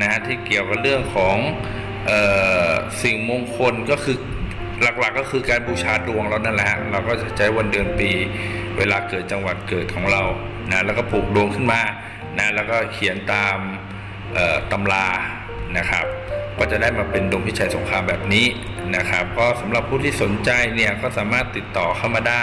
นะฮะที่เกี่ยวกับเรื่องของออสิ่งมงคลก็คือหลักๆก็คือการบูชาดวงเรานั่นแหละเราก็จะใช้วันเดือนปี เวลาเกิดจังหวัดเกิดของเรานะแล้วก็ปลูกดวงขึ้นมานะแล้วก็เขียนตามตำรานะครับ ก็จะได้มาเป็นดวงพิชัยสงครามแบบนี้นะครับ ก็สำหรับผู้ที่สนใจเนี่ยก็สามารถติดต่อเข้ามาได้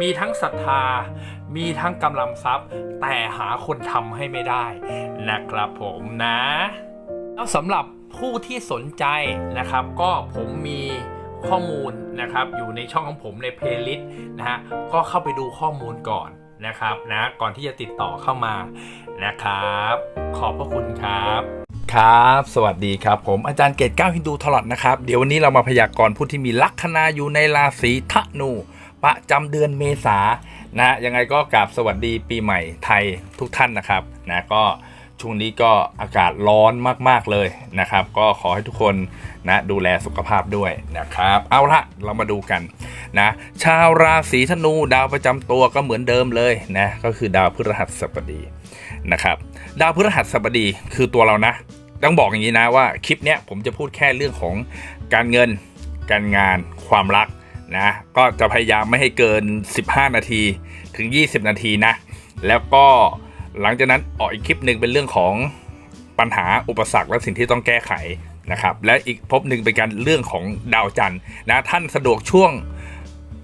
มีทั้งศรัทธา มีทั้งกำลังทรัพย์ แต่หาคนทำให้ไม่ได้นะครับผมนะ แล้วสำหรับผู้ที่สนใจนะครับ ก็ผมมีข้อมูลนะครับ อยู่ในช่องของผมในเพลย์ลิสต์นะฮะก็เข้าไปดูข้อมูลก่อนนะครับนะก่อนที่จะติดต่อเข้ามานะครับ ขอบพระคุณครับครับ สวัสดีครับผมอาจารย์เกตก้าวฮินดูทลอดนะครับ เดี๋ยววันนี้เรามาพยากรณ์ผู้ที่มีลัคนาอยู่ในราศีธนู ประจำเดือนเมษานะยังไงก็กราบสวัสดีปีใหม่ไทยทุกท่านนะครับนะก็ช่วงนี้ก็อากาศร้อนมาก ๆ เลยนะครับ ก็ขอให้ทุกคนนะดูแลสุขภาพด้วยนะครับ เอาละเรามาดูกันนะชาวราศีธนูดาวประจำตัวก็เหมือนเดิมเลยนะก็คือดาวพฤหัสบดีนะครับ ดาวพฤหัสบดีคือตัวเรานะ ต้องบอกอย่างนี้นะว่าคลิปเนี้ยผมจะพูดแค่เรื่องของการเงิน การงาน ความรัก นะก็จะพยายามไม่ให้เกิน 15 นาทีถึง 20 นาทีนะ แล้วก็หลังจากนั้นออกอีกคลิปหนึ่งเป็นเรื่องของปัญหาอุปสรรคและสิ่งที่ต้องแก้ไขนะครับ และอีกพบหนึ่งเป็นการเรื่องของดาวจันทร์นะท่านสะดวกช่วง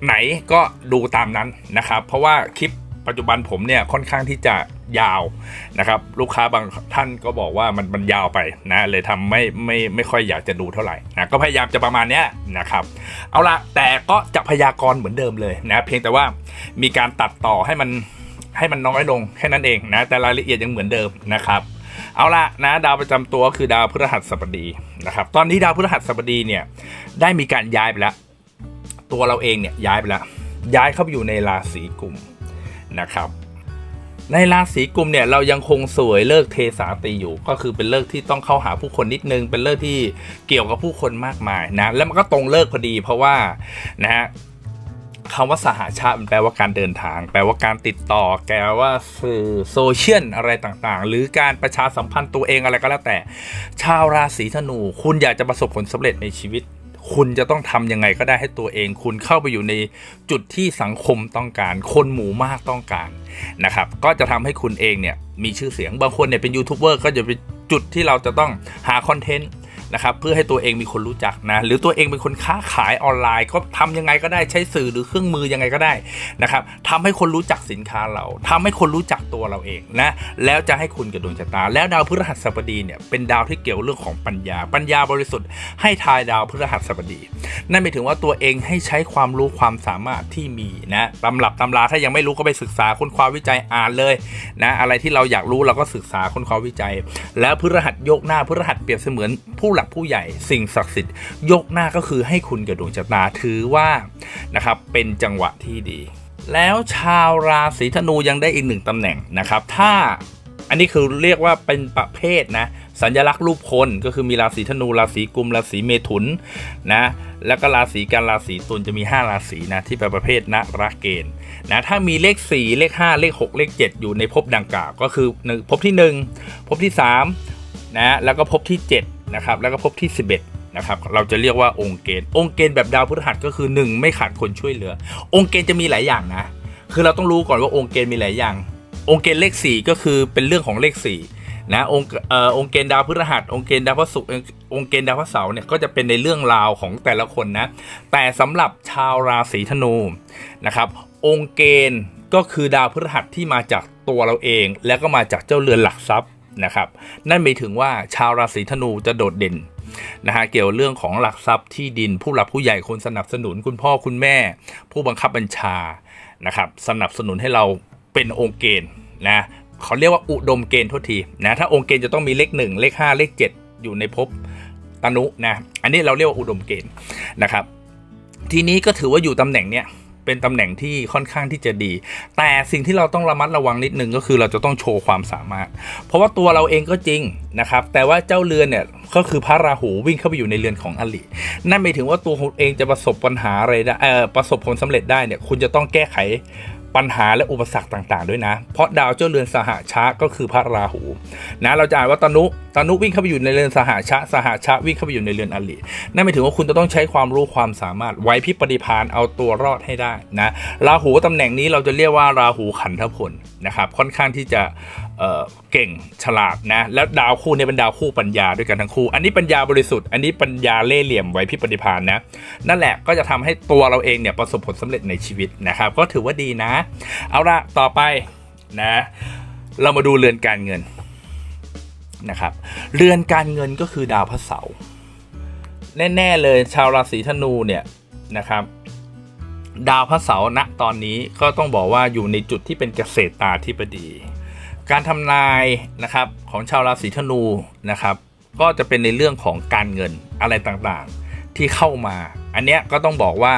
ไหนก็ดูตามนั้นนะครับ เพราะว่าคลิปปัจจุบันผมเนี่ยค่อนข้างที่จะ ยาวนะครับ ลูกค้าบางท่านก็บอกว่ามันมันยาวไปนะ เลยทำไม่ไม่ไม่ค่อยอยากจะดูเท่าไหร่นะก็พยายามจะประมาณนี้นะครับ เอาละแต่ก็จะพยากรณ์เหมือนเดิมเลยนะ เพียงแต่ว่ามีการตัดต่อให้มันให้มันน้อยลงแค่นั้นเองนะ แต่รายละเอียดยังเหมือนเดิมนะครับเอาละนะดาวประจำตัวคือดาวพฤหัสบดีนะครับตอนนี้ดาวพฤหัสบดีเนี่ยได้มีการย้ายไปแล้ว ตัวเราเองเนี่ยย้ายไปแล้วย้ายเข้าไปอยู่ในราศีกุมนะครับ ในราศีกุมเนี่ยเรายังคงสวยเลิกเทสาตีอยู่ ก็คือเป็นเลิกที่ต้องเข้าหาผู้คนนิดนึง เป็นเลิกที่เกี่ยวกับผู้คนมากมายนะแล้วมันก็ตรงเลิกพอดีเพราะว่านะฮะคำว่าสหาชาติแปลว่าการเดินทาง แปลว่าการติดต่อ แปลว่าสื่อโซเชียลอะไรต่างๆ หรือการประชาสัมพันธ์ตัวเองอะไรก็แล้วแต่ ชาวราศีธนู คุณอยากจะประสบผลสำเร็จในชีวิต คุณจะต้องทำยังไงก็ได้ให้ตัวเอง คุณเข้าไปอยู่ในจุดที่สังคมต้องการ คนหมู่มากต้องการนะครับ ก็จะทำให้คุณเองเนี่ยมีชื่อเสียงบางคนเนี่ยเป็นยูทูบเบอร์ก็จะเป็นจุดที่เราจะต้องหาคอนเทนต์ นะครับเพื่อให้ตัวเองมีคนรู้จักนะหรือตัวเองเป็นคนค้าขายออนไลน์ ก็ทำยังไงก็ได้ใช้สื่อหรือเครื่องมือยังไงก็ได้นะครับทำให้คนรู้จักสินค้าเราทำให้คนรู้จักตัวเราเองนะแล้วจะให้คุณกับดวงชะตา แล้วดาวพฤหัสบดีเนี่ยเป็นดาวที่เกี่ยวเรื่องของปัญญา ปัญญาบริสุทธิ์ให้ทายดาวพฤหัสบดี นั่นหมายถึงว่าตัวเองให้ใช้ความรู้ความสามารถที่มีนะตำรับตำราถ้ายังไม่รู้ก็ไปศึกษาค้นคว้าวิจัยอ่านเลยนะอะไรที่เราอยากรู้เราก็ศึกษาค้นคว้าวิจัย แล้วพฤหัสยกหน้าพฤหัสเปรียบเสมือนผู้หลักผู้ใหญ่สิ่งศักดิ์สิทธิ์ยกหน้าก็คือให้คุณกับดวงชะตาถือว่านะครับเป็นจังหวะที่ดี แล้วชาวราศีธนูยังได้อีกหนึ่งตำแหน่งนะครับ ถ้าอันนี้คือเรียกว่าเป็นประเภทนะสัญลักษณ์รูปคนก็คือมีราศีธนูราศีกุมราศีเมถุนนะแล้วก็ราศีกันราศีตุลจะมี 5 ราศีนะที่เป็นประเภทนะรักเกณฑ์นะถ้ามีเลข 4 เลข 5 เลข 6 เลข 7 อยู่ในภพดังกล่าว ก็คือหนึ่งภพที่ 1ภพที่3นะแล้วก็ภพที่ 7 นะครับแล้วก็ภพที่ 11นะครับเราจะเรียกว่าองค์เกณฑ์องค์เกณฑ์แบบดาวพฤหัสก็คือ 1 ไม่ขาดคนช่วยเหลือ องค์เกณฑ์จะมีหลายอย่างนะ คือเราต้องรู้ก่อนว่าองค์เกณฑ์มีหลายอย่าง องค์เกณฑ์เลข 4 ก็คือเป็นเรื่องของเลข4นะองค์เอ่อองค์เกณฑ์ดาวพฤหัส องค์เกณฑ์ดาวพฤศุกร์องค์เกณฑ์ดาวพฤเสาร์เนี่ยก็จะเป็นในเรื่องราวของแต่ละคนนะแต่สำหรับชาวราศีธนูนะครับองค์เกณฑ์ก็คือดาวพฤหัสที่มาจากตัวเราเอง แล้วก็มาจากเจ้าเรือนหลักทรัพย์ นะครับ นั่นหมายถึงว่าชาวราศีธนูจะโดดเด่นนะฮะเกี่ยวเรื่องของหลักทรัพย์ที่ดินผู้หลักผู้ใหญ่คนสนับสนุนคุณพ่อคุณแม่ ผู้บังคับบัญชานะครับสนับสนุนให้เราเป็นองค์เกณฑ์นะเขาเรียกว่าอุดมเกณฑ์โทษทีนะถ้าองค์เกณฑ์จะต้องมีเลข 1 เลข 5 เลข 7 อยู่ในภพตนุนะอันนี้เราเรียกว่าอุดมเกณฑ์นะครับ ทีนี้ก็ถือว่าอยู่ตำแหน่งเนี้ย เป็นตำแหน่งที่ค่อนข้างที่จะดี แต่สิ่งที่เราต้องระมัดระวังนิดนึงก็คือเราจะต้องโชว์ความสามารถ เพราะว่าตัวเราเองก็จริงนะครับ แต่ว่าเจ้าเรือนเนี่ยก็คือพระราหูวิ่งเข้าไปอยู่ในเรือนของอลิ นั่นหมายถึงว่าตัวคุณเองจะประสบปัญหาอะไรได้เออประสบผลสำเร็จได้เนี่ยคุณจะต้องแก้ไขปัญหาและอุปสรรคต่างๆ ด้วยนะ เพราะดาวเจ้าเรือนสหชะก็คือพระราหูนะเราจะอ่านว่าตนุ ตานุวิ่งเข้าไปอยู่ในเรือนสหชะ สหชะวิ่งเข้าไปอยู่ในเรือนอลินั่นหมายถึงว่าคุณจะต้องใช้ความรู้ความสามารถไว้พิปฏิพานเอาตัวรอดให้ได้นะราหูตำแหน่งนี้เราจะเรียกว่าราหูขันธพลนะครับค่อนข้างที่จะเเก่งฉลาดนะแล้วดาวคู่เนี้เป็นดาวคู่ปัญญาด้วยกันทั้งคู่ อันนี้ปัญญาบริสุทธิ์อันนี้ปัญญาเล่ห์เหลี่ยมไว้พิปฏิพานนะนั่นแหละก็จะทำให้ตัวเราเองเนี่ยประสบผลสำเร็จในชีวิตนะครับ ก็ถือว่าดีนะ เอาละต่อไปนะ เรามาดูเรือนการเงิน นะครับ เรือนการเงินก็คือดาวพระเสาร์แน่ๆเลยชาวราศีธนูเนี่ยนะครับ ดาวพระเสาร์ณตอนนี้ก็ต้องบอกว่าอยู่ในจุดที่เป็นเกษตรตาธิบดี การทำนายนะครับของชาวราศีธนูนะครับ ก็จะเป็นในเรื่องของการเงินอะไรต่างๆที่เข้ามา อันเนี้ยก็ต้องบอกว่า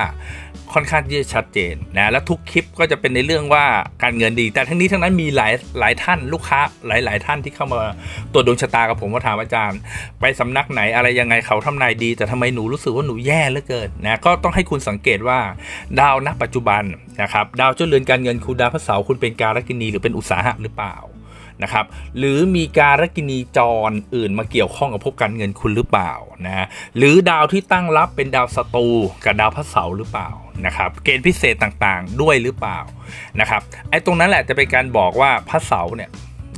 ค่อนข้างที่จะชัดเจนนะและทุกคลิปก็จะเป็นในเรื่องว่าการเงินดี แต่ทั้งนี้ทั้งนั้นมีหลายหลายท่านลูกค้าหลายๆท่านที่เข้ามาตรวจดวงชะตากับผมว่าถามอาจารย์ ไปสำนักไหนอะไรยังไงเขาทำนายดี แต่ทำไมหนูรู้สึกว่าหนูแย่เหลือเกินนะก็ต้องให้คุณสังเกตว่าดาวณปัจจุบันนะครับดาวเจ้าเรือนการเงินคุณดาวพระเสาร์คุณเป็นการกินีหรือเป็นอุตสาหะหรือเปล่า นะครับหรือมีการกินีจรอื่นมาเกี่ยวข้องกับพบการเงินคุณหรือเปล่านะหรือดาวที่ตั้งรับเป็นดาวศัตรูกับดาวพระเสาร์หรือเปล่านะครับเกณฑ์พิเศษต่างๆด้วยหรือเปล่านะครับไอ้ตรงนั้นแหละจะเป็นการบอกว่าพระเสาร์เนี่ย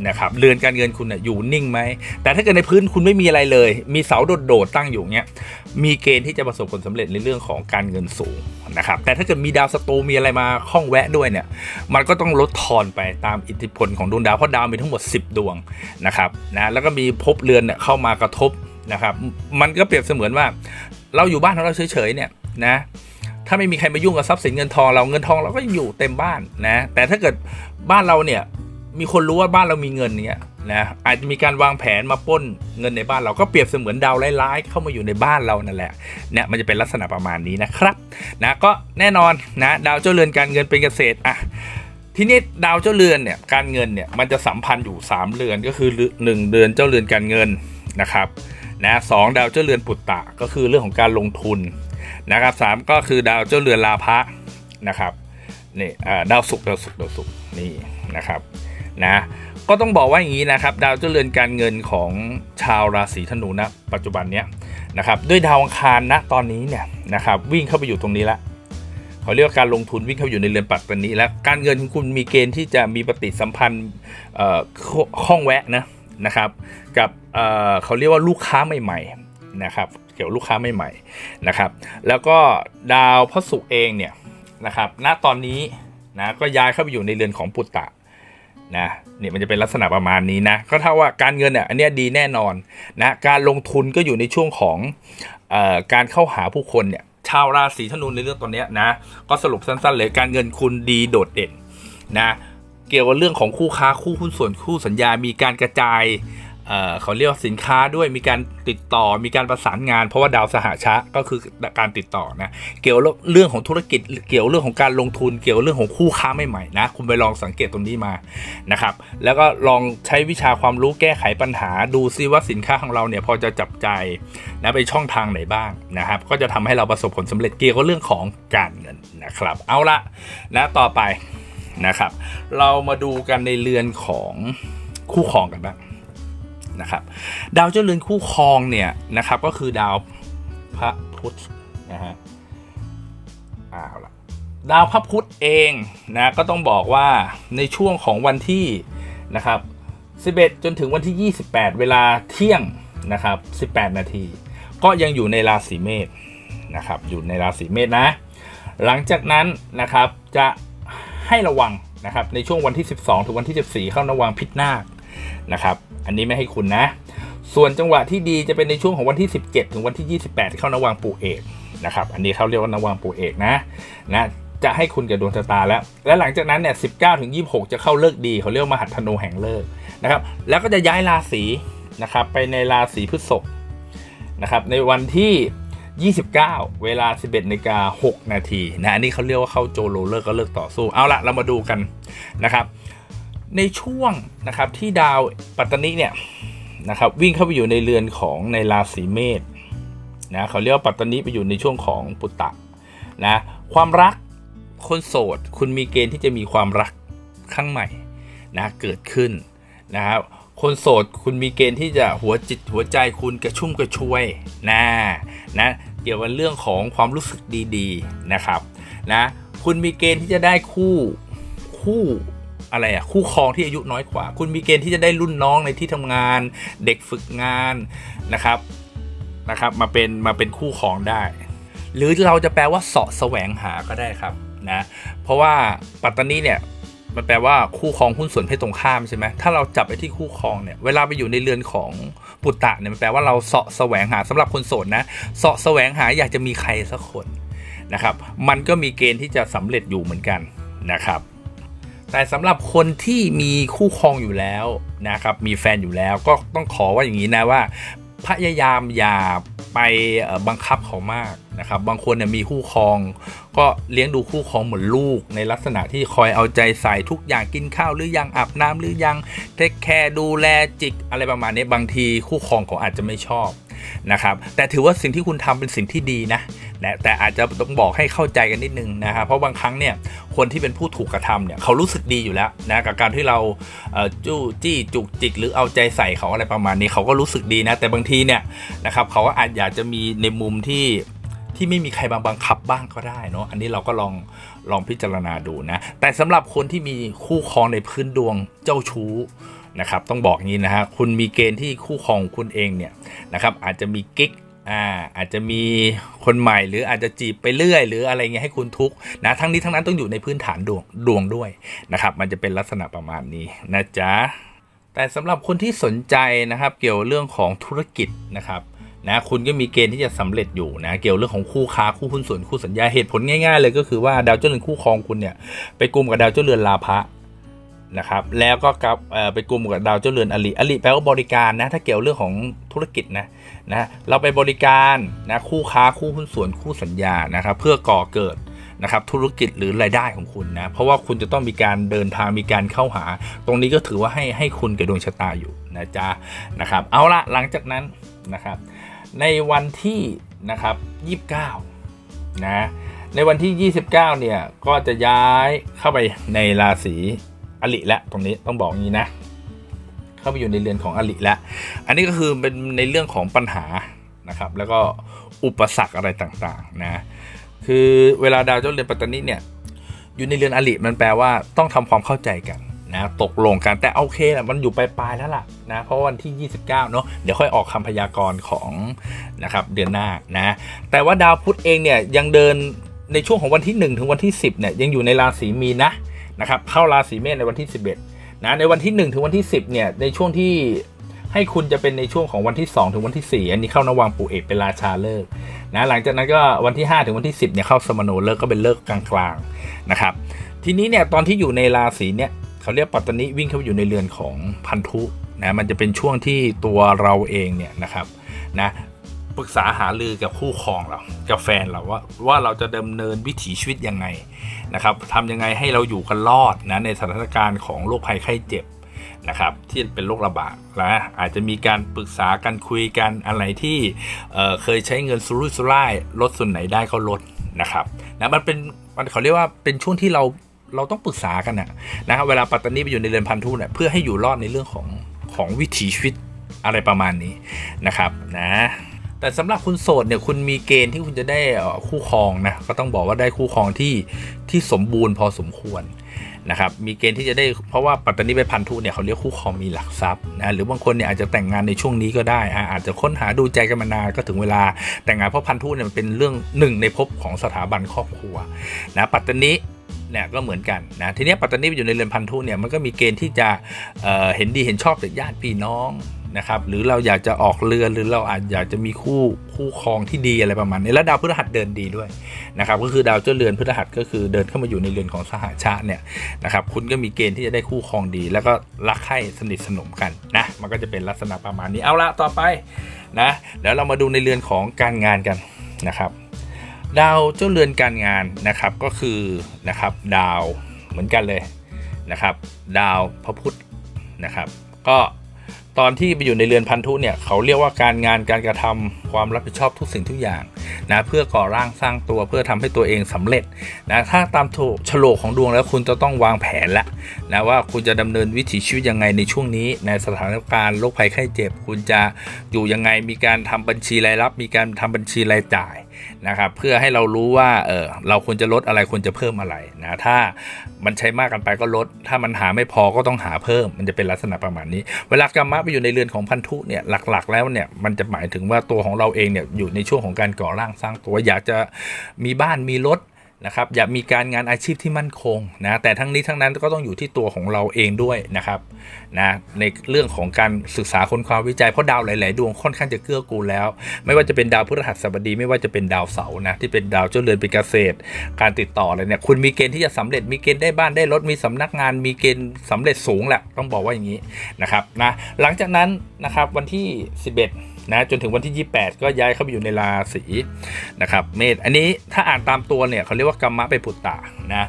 นะครับเรือนการเงินคุณอยู่นิ่งไหมแต่ถ้าเกิดในพื้นคุณไม่มีอะไรเลย มีเสาโดดๆตั้งอยู่เนี้ยมีเกณฑ์ที่จะประสบผลสำเร็จในเรื่องของการเงินสูงนะครับแต่ถ้าเกิดมีดาวศัตรูมีอะไรมาข้องแวะด้วยเนี่ยมันก็ต้องลดทอนไปตามอิทธิพลของดวงดาวเพราะดาวมีทั้งหมด 10 ดวงนะครับนะแล้วก็มีภพเรือนเนี่ยเข้ามากระทบนะครับมันก็เปรียบเสมือนว่า เราอยู่บ้านของเราเฉยๆเนี่ยนะถ้าไม่มีใครมายุ่งกับทรัพย์สินเงินทองเราเงินทองเราก็อยู่เต็มบ้านนะแต่ถ้าเกิดบ้านเราเนี่ย มีคนรู้ว่าบ้านเรามีเงินเนี่ยนะอาจจะมีการวางแผนมาป้นเงินในบ้านเราก็เปรียบเสมือนดาวร้ายๆเข้ามาอยู่ในบ้านเรานั่นแหละเนี่ยมันจะเป็นลักษณะประมาณนี้นะครับนะก็แน่นอนนะดาวเจ้าเรือนการเงินเป็นเกษตรอะทีนี้ดาวเจ้าเรือนเนี่ยการเงินเนี่ยมันจะสัมพันธ์อยู่ 3 เรือนก็คือ 1 เดือนเจ้าเรือนการเงินนะครับนะสองดาวเจ้าเรือนปุตตะก็คือเรื่องของการลงทุนนะครับสามก็คือดาวเจ้าเรือนลาภะนะครับนี่ดาวศุกร์ดาวศุกร์ดาวศุกร์นี่นะครับ นะก็ต้องบอกว่าอย่างนี้นะครับ ดาวเจ้าเรือนการเงินของชาวราศีธนูนะปัจจุบันเนี้ยนะครับด้วยดาวอังคารณตอนนี้เนี่ยนะครับวิ่งเข้าไปอยู่ตรงนี้ละเขาเรียกว่าการลงทุนวิ่งเข้าอยู่ในเรือนปัตตานีและการเงินของคุณมีเกณฑ์ที่จะมีปฏิสัมพันธ์ข้องแวะนะนะครับกับเเขาเรียกว่าลูกค้าใหม่ๆนะครับเกี่ยวกับลูกค้าใหม่ๆนะครับแล้วก็ดาวพระศุกร์เองเนี่ยนะครับณตอนนี้นะก็ย้ายเข้าไปอยู่ในเรือนของปุตตะ นะเนี่ยมันจะเป็นลักษณะประมาณนี้นะก็เท่าว่าการเงินเนี่ยอันนี้ดีแน่นอนนะการลงทุนก็อยู่ในช่วงของออการเข้าหาผู้คนเนี่ยชาวราศีธนูในเรื่องตอนนี้นะก็สรุปสั้น ๆ เลยการเงินคุณดีโดดเด่นนะเกี่ยวกับเรื่องของคู่ค้าคู่หุ้นส่วนคู่สัญญา มีการกระจาย เขาเรียกว่าสินค้าด้วยมีการติดต่อมีการประสานงาน เพราะว่าดาวสหชะก็คือการติดต่อนะเกี่ยวเรื่องของธุรกิจเกี่ยวเรื่องของการลงทุนเกี่ยวเรื่องของคู่ค้าใหม่ๆนะคุณไปลองสังเกตตรงนี้มานะครับแล้วก็ลองใช้วิชาความรู้แก้ไขปัญหา ดูซิว่าสินค้าของเราเนี่ยพอจะจับใจนะไปช่องทางไหนบ้างนะครับก็จะทำให้เราประสบผลสำเร็จเกี่ยวกับเรื่องของการเงินนะครับ เอาละนะต่อไปนะครับ เรามาดูกันในเรือนของคู่ครองกันบ้าง นะครับดาวเจ้าเรือนคู่ครองเนี่ยนะครับก็คือดาวพระพุธนะฮะเอาละดาวพระพุธเองนะก็ต้องบอกว่าในช่วงของวันที่นะครับ 11 จนถึงวันที่ 28 เวลาเที่ยงนะครับ 18 นาที ก็ยังอยู่ในราศีเมษนะครับอยู่ในราศีเมษนะ หลังจากนั้นนะครับจะให้ระวังนะครับในช่วงวันที่ 12 ถึงวันที่ 14 เข้าระวังพิษนาคนะครับ อันนี้ไม่ให้คุณนะ ส่วนจังหวะที่ดีจะเป็นในช่วงของวันที่ 17 ถึงวันที่ 28 เข้านวังปู่เอกนะครับ อันนี้เขาเรียกว่านวังปู่เอกนะนะจะให้คุณกับดวงชะตาแล้ว และหลังจากนั้นเนี่ย 19 ถึง 26 จะเข้าเลิกดี เขาเรียกมหัทธนูแห่งเลิกนะครับ แล้วก็จะย้ายราศีนะครับไปในราศีพฤษภนะครับในวันที่ 29 เวลา 11นาฬิกา6นาทีนะอันนี้เขาเรียกว่าเข้าโจโลเลิกก็เลิกต่อสู้ เอาละเรามาดูกันนะครับ ในช่วงนะครับที่ดาวปัตตานิเนี่ยนะครับวิ่งเข้าไปอยู่ในเรือนของในราศีเมษนะเขาเรียกว่าปัตตานิไปอยู่ในช่วงของปุตตะนะความรักคนโสด คุณมีเกณฑ์ที่จะมีความรักครั้งใหม่นะเกิดขึ้นนะครับคนโสดคุณมีเกณฑ์ที่จะหัวจิตหัวใจคุณกระชุ่มกระชวยนะนะเกี่ยวกับเรื่องของความรู้สึกดีๆนะครับนะคุณมีเกณฑ์ที่จะได้คู่คู่ อะไรอะคู่ครองที่อายุน้อยกว่า คุณมีเกณฑ์ที่จะได้รุ่นน้องในที่ทำงานเด็กฝึกงานนะครับนะครับ มาเป็นมาเป็นคู่ครองได้ หรือเราจะแปลว่าเสาะแสวงหาก็ได้ครับนะเพราะว่าปัตตานีเนี่ยมันแปลว่าคู่ครองหุ้นส่วนเพศตรงข้ามใช่ไหมถ้าเราจับไปที่คู่ครองเนี่ย เวลาไปอยู่ในเรือนของปุตตะเนี่ยมันแปลว่าเราเสาะแสวงหาสำหรับคนโสดนะ เสาะแสวงหาอยากจะมีใครสักคนนะครับ มันก็มีเกณฑ์ที่จะสำเร็จอยู่เหมือนกันนะครับ แต่สำหรับคนที่มีคู่ครองอยู่แล้วนะครับมีแฟนอยู่แล้วก็ต้องขอว่าอย่างนี้นะว่า พยายามอย่าไปบังคับเขามากนะครับบางคนเนี่ยมีคู่ครอง ก็เลี้ยงดูคู่ครองเหมือนลูก ในลักษณะที่คอยเอาใจใส่ทุกอย่างกินข้าวหรือยังอาบน้ำหรือยังเทคแคร์ดูแลจิกอะไรประมาณนี้บางทีคู่ครองเขาอาจจะไม่ชอบ นะครับแต่ถือว่าสิ่งที่คุณทำเป็นสิ่งที่ดีนะนะแต่อาจจะต้องบอกให้เข้าใจกันนิดนึงนะครับเพราะบางครั้งเนี่ยคนที่เป็นผู้ถูกกระทำเนี่ยเขารู้สึกดีอยู่แล้วนะกับการที่เราจู้จี้จุกจิก หรือเอาใจใส่เขาอะไรประมาณนี้เขาก็รู้สึกดีนะแต่บางทีเนี่ยนะครับเขาก็อาจอยากจะมีในมุมที่ที่ไม่มีใครมาบังคับบ้างก็ได้เนาะอันนี้เราก็ลองลองพิจารณาดูนะแต่สำหรับคนที่มีคู่ครองในพื้นดวงเจ้าชู้ นะครับต้องบอกอย่างนี้นะฮะคุณมีเกณฑ์ที่คู่ครองของคุณเองเนี่ยนะครับอาจจะมีกิ๊กอ่าอาจจะมีคนใหม่หรืออาจจะจีบไปเรื่อย หรืออะไรเงี้ยให้คุณทุกข์นะทั้งนี้ทั้งนั้นต้องอยู่ในพื้นฐานดวงดวงด้วยนะครับมันจะเป็นลักษณะประมาณนี้นะจ๊ะแต่สำหรับคนที่สนใจนะครับเกี่ยวเรื่องของธุรกิจนะครับนะคุณก็มีเกณฑ์ที่จะสำเร็จอยู่นะเกี่ยวเรื่องของคู่ค้าคู่หุ้นส่วนคู่สัญญาเหตุผลง่ายๆเลยก็คือว่าดาวเจ้าเรือนคู่ครองคุณเนี่ยไปกลุ่มกับดาวเจ้าเรือนลาภะ นะครับแล้วก็กับไปกลุ่มกับดาวเจ้าเรือนอลิอลิแปลว่าบริการนะถ้าเกี่ยวเรื่องของธุรกิจนะนะเราไปบริการนะคู่ค้าคู่หุ้นส่วนคู่สัญญานะครับเพื่อก่อเกิดนะครับธุรกิจหรือรายได้ของคุณนะเพราะว่าคุณจะต้องมีการเดินทางมีการเข้าหา ตรงนี้ก็ถือว่าให้ให้คุณกับดวงชะตาอยู่นะจ๊ะนะครับเอาละหลังจากนั้นนะครับในวันที่นะครับ29นะในวันที่ 29เนี่ยก็จะย้ายเข้าไปในราศี อลิแล้วตรงนี้ต้องบอกงี้นะ เข้าไปอยู่ในเรือนของอลิแล้ว อันนี้ก็คือเป็นในเรื่องของปัญหานะครับ แล้วก็อุปสรรคอะไรต่างๆนะคือเวลาดาวเจ้าเรือนปัตตานีเนี่ยอยู่ในเรือนอลิมันแปลว่าต้องทำความเข้าใจกันนะตกลงกันแต่โอเคแหละมันอยู่ปลายๆแล้วล่ะนะเพราะวันที่ 29 เนาะเดี๋ยวค่อยออกคำพยากรณ์ของนะครับเดือนหน้านะแต่ว่าดาวพุธเองเนี่ยยังเดินในช่วงของวันที่ 1 ถึงวันที่ 10เนี่ยยังอยู่ในราศีมีนนะ นะครับเข้าราศีเมษในวันที่ 11นะในวันที่ 1 ถึงวันที่ 10เนี่ยในช่วงที่ให้คุณจะเป็นในช่วงของวันที่ 2 ถึงวันที่ 4 อันนี้เข้านวังปูเอกเป็นราชาเลิกนะหลังจากนั้นก็วันที่ 5 ถึงวันที่ 10เนี่ยเข้าสมโนเลิกก็เป็นเลิกกลางๆนะครับทีนี้เนี่ยตอนที่อยู่ในราศีเนี่ยเขาเรียกปัตตนิวิ่งเข้าไปอยู่ในเรือนของพันธุนะมันจะเป็นช่วงที่ตัวเราเองเนี่ยนะครับนะ ปรึกษาหารือกับคู่ครองเรากับแฟนเราว่าว่าเราจะดำเนินวิถีชีวิตยังไงนะครับทำยังไงให้เราอยู่กันรอดนะในสถานการณ์ของโรคภัยไข้เจ็บนะครับที่เป็นโรคระบาดนะอาจจะมีการปรึกษากันคุยกันอะไรที่เเคยใช้เงินสุรุ่ยสุร่ายลดส่วนไหนได้ก็ลดนะครับนะมันเป็นมันเขาเรียกว่าเป็นช่วงที่เราเราต้องปรึกษากันนะนะครับเวลาปัตตานีไปอยู่ในเรือนพันธุเนี่ยเพื่อให้อยู่รอดในเรื่องของของวิถีชีวิตอะไรประมาณนี้นะครับนะ แต่สำหรับคุณโสดเนี่ยคุณมีเกณฑ์ที่คุณจะได้คู่ครองนะก็ต้องบอกว่าได้คู่ครองที่ที่สมบูรณ์พอสมควรนะครับมีเกณฑ์ที่จะได้เพราะว่าปัตตานีไปพันธุเนี่ยเขาเรียกคู่ครองมีหลักทรัพย์นะหรือบางคนเนี่ยอาจจะแต่งงานในช่วงนี้ก็ได้อะอาจจะค้นหาดูใจกันมานานก็ถึงเวลาแต่งงานเพราะพันธุเนี่ยมันเป็นเรื่องหนึ่งในภพของสถาบันครอบครัวนะปัตตานีเนี่ยก็เหมือนกันนะทีนี้ปัตตานีอยู่ในเรือนพันธุเนี่ยมันก็มีเกณฑ์ที่จะเเห็นดีเห็นชอบจากญาติพี่น้อง นะครับหรือเราอยากจะออกเรือนหรือเราอาจอยากจะมีคู่คู่ครองที่ดีอะไรประมาณนี้แล้วดาวพฤหัสเดินดีด้วยนะครับก็คือดาวเจ้าเรือนพฤหัสก็คือเดินเข้ามาอยู่ในเรือนของสหชาติเนี่ยนะครับคุณก็มีเกณฑ์ที่จะได้คู่ครองดี แล้วก็รักใคร่สนิทสนมกันนะมันก็จะเป็นลักษณะประมาณนี้เอาละต่อไปนะเดี๋ยวเรามาดูในเรือนของการงานกันนะครับ ดาวเจ้าเรือนการงานนะครับก็คือนะครับดาวเหมือนกันเลยนะครับ ดาวพระพุธนะครับ ก็ ตอนที่ไปอยู่ในเรือนพันธุเนี่ยเขาเรียกว่าการงานการกระทำความรับผิดชอบทุกสิ่งทุกอย่างนะเพื่อก่อร่างสร้างตัวเพื่อทำให้ตัวเองสำเร็จนะถ้าตามโถโฉลกของดวงแล้วคุณจะต้องวางแผนละนะว่าคุณจะดำเนินวิถีชีวิตยังไงในช่วงนี้ในสถานการณ์โรคภัยไข้เจ็บ คุณจะอยู่ยังไงมีการทำบัญชีรายรับ มีการทำบัญชีรายจ่าย นะครับเพื่อให้เรารู้ว่าเออเราควรจะลดอะไรควรจะเพิ่มอะไรนะถ้ามันใช้มากกันไปก็ลด ถ้ามันหาไม่พอก็ต้องหาเพิ่ม มันจะเป็นลักษณะประมาณนี้ เวลากรรมะไปอยู่ในเรือนของพันธุเนี่ยหลักๆ แล้วเนี่ยมันจะหมายถึงว่าตัวของเราเองเนี่ยอยู่ในช่วงของการก่อร่างสร้างตัวอยากจะมีบ้านมีรถ นะครับอยากมีการงานอาชีพที่มั่นคงนะแต่ทั้งนี้ทั้งนั้นก็ต้องอยู่ที่ตัวของเราเองด้วยนะครับนะในเรื่องของการศึกษาค้นคว้าวิจัยเพราะดาวหลาย ๆ ดวงค่อนข้างจะเกื้อกูลแล้ว ไม่ว่าจะเป็นดาวพฤหัสบดี ไม่ว่าจะเป็นดาวเสาร์นะที่เป็นดาวเจ้าเรือนเป็นเกษตร การติดต่ออะไรเนี่ยคุณมีเกณฑ์ที่จะสำเร็จมีเกณฑ์ได้บ้านได้รถมีสำนักงาน มีเกณฑ์สำเร็จสูงแหละต้องบอกว่าอย่างนี้นะครับนะหลังจากนั้นนะครับวันที่ 11 นะจนถึงวันที่ 28 ก็ย้ายเข้าไปอยู่ในราศีนะครับเมษอันนี้ถ้าอ่านตามตัวเนี่ยเขาเรียกว่ากรรมะไปปุตตะนะ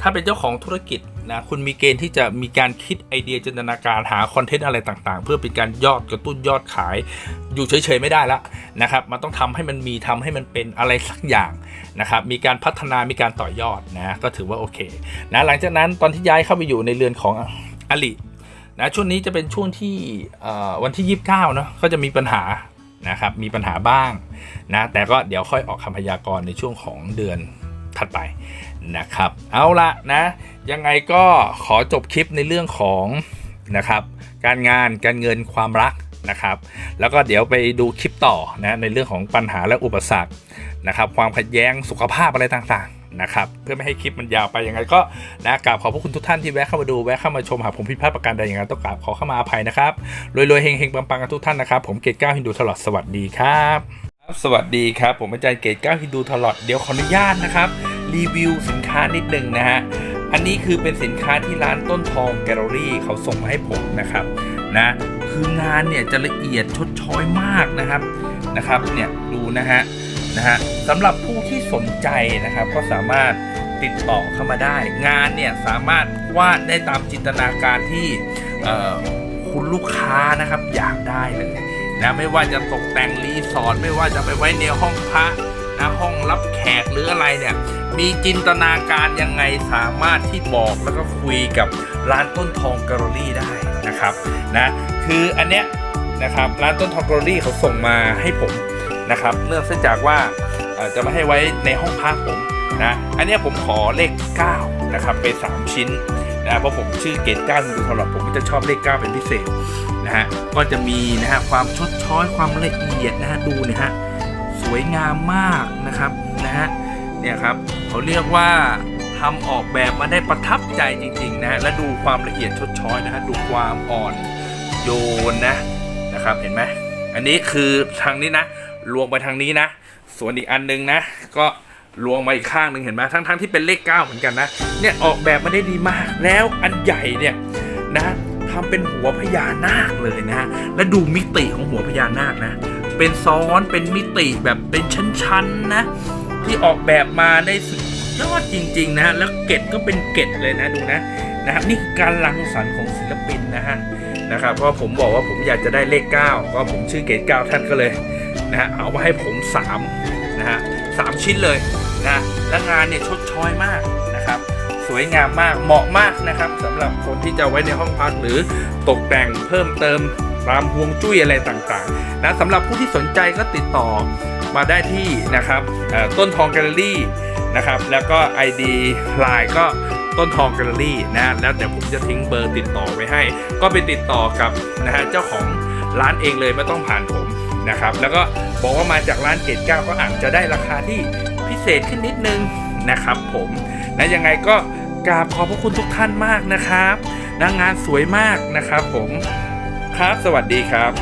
ถ้าเป็นเจ้าของธุรกิจนะคุณมีเกณฑ์ที่จะมีการคิดไอเดียจินตนาการหาคอนเทนต์อะไรต่างๆ เพื่อเป็นการยอดกระตุ้นยอดขาย อยู่เฉยๆไม่ได้ละนะครับมันต้องทำให้มันมีทำให้มันเป็นอะไรสักอย่างนะครับมีการพัฒนามีการต่อยอดนะก็ถือว่าโอเคนะหลังจากนั้นตอนที่ย้ายเข้าไปอยู่ในเรือนของอลิ นะช่วงนี้จะเป็นช่วงที่วันที่ 29เนาะก็จะมีปัญหานะครับมีปัญหาบ้างนะแต่ก็เดี๋ยวค่อยออกคำพยากรณ์ในช่วงของเดือนถัดไปนะครับ เอาละนะยังไงก็ขอจบคลิปในเรื่องของนะครับการงานการเงินความรักนะครับ แล้วก็เดี๋ยวไปดูคลิปต่อนะในเรื่องของปัญหาและอุปสรรคนะครับความขัดแย้งสุขภาพอะไรต่างๆ นะครับ เพื่อไม่ให้คลิปมันยาวไปยังไงก็นะกราบขอบพระคุณทุกท่านที่แวะเข้ามาดูแวะเข้ามาชมหากผมผิดพลาดประการใดอย่างไรต้องกราบขอเข้ามาอภัยนะครับรวยๆเฮงๆปังๆกันทุกท่านนะครับ ผมเกตก้าวฮินดูตลอดสวัสดีครับสวัสดีครับ ผมอาจารย์เกตก้าวฮินดูตลอดเดี๋ยวขออนุญาตนะครับ รีวิวสินค้านิดนึงนะฮะอันนี้คือเป็นสินค้าที่ร้านต้นทองแกลเลอรี่เขาส่งมาให้ผมนะครับนะคืองานเนี่ยจะละเอียดชดช้อยมากนะครับนะครับเนี่ยดูนะฮะ นะฮะสำหรับผู้ที่สนใจนะครับก็สามารถติดต่อเข้ามาได้ งานเนี่ยสามารถวาดได้ตามจินตนาการที่คุณลูกค้านะครับอยากได้เลยนะไม่ว่าจะตกแต่งรีสอร์ทไม่ว่าจะไปไว้ในห้องพระนะห้องรับแขกหรืออะไรเนี่ยมีจินตนาการยังไงสามารถที่บอกแล้วก็คุยกับร้านต้นทองแกลเลอรี่ได้นะครับนะคืออันเนี้ยนะครับร้านต้นทองแกลเลอรี่เขาส่งมาให้ผม นะครับเนื่องจากว่าจะมาให้ไว้ในห้องพักผมนะอันนี้ผมขอเลข 9 นะครับไป 3 ชิ้นนะเพราะผมชื่อเกตก้าฮินดูทอร์ผมก็จะชอบเลขเก้าเป็นพิเศษนะฮะก็จะมีนะฮะความชดช้อยความละเอียดนะฮะดูเนี่ยฮะสวยงามมากนะครับนะฮะเนี่ยครับเขาเรียกว่าทำออกแบบมาได้ประทับใจจริงๆนะฮะและดูความละเอียดชดช้อยนะฮะดูความอ่อนโยนนะนะครับเห็นไหมอันนี้คือทางนี้นะ ลวงไปทางนี้นะ ส่วนอีกอันนึงนะ ก็ลวงมาอีกข้างหนึ่งเห็นไหมทั้งทั้งๆที่เป็นเลข 9 เหมือนกันนะ เนี่ยออกแบบมาได้ดีมาก แล้วอันใหญ่เนี่ยนะทำเป็นหัวพญานาคเลยนะ และดูมิติของหัวพญานาคนะ เป็นซ้อนเป็นมิติแบบเป็นชั้นๆนะ ที่ออกแบบมาได้สุดยอดจริง ๆ นะ แล้วเกตก็เป็นเกตเลยนะดูนะนะครับนี่คือการรังสรรค์ของศิลปินนะฮะนะครับเพราะผมบอกว่าผมอยากจะได้เลข 9 ก็ผมชื่อเกต9ท่านก็เลย นะฮะเอามาให้ผม3นะฮะสามชิ้นเลยนะและงานเนี่ยชดช้อยมากนะครับ สวยงามมากเหมาะมากนะครับสำหรับคนที่จะไว้ในห้องพักหรือตกแต่งเพิ่มเติมตามฮวงจุ้ยอะไรต่างๆนะสำหรับผู้ที่สนใจก็ติดต่อมาได้ที่นะครับต้นทองแกลเลอรี่นะครับแล้วก็ ID Line ก็ต้นทองแกลเลอรี่นะแล้วแต่ผมจะทิ้งเบอร์ติดต่อไว้ให้ ก็ไปติดต่อกับนะฮะเจ้าของร้านเองเลยไม่ต้องผ่านผม นะครับ แล้วก็บอกว่ามาจากร้านเกตเก้าก็อาจจะได้ราคาที่พิเศษขึ้นนิดนึงนะครับ ผมนะยังไงก็กราบขอบพระคุณทุกท่านมากนะครับนะงานสวยมากนะครับ ผมครับสวัสดีครับ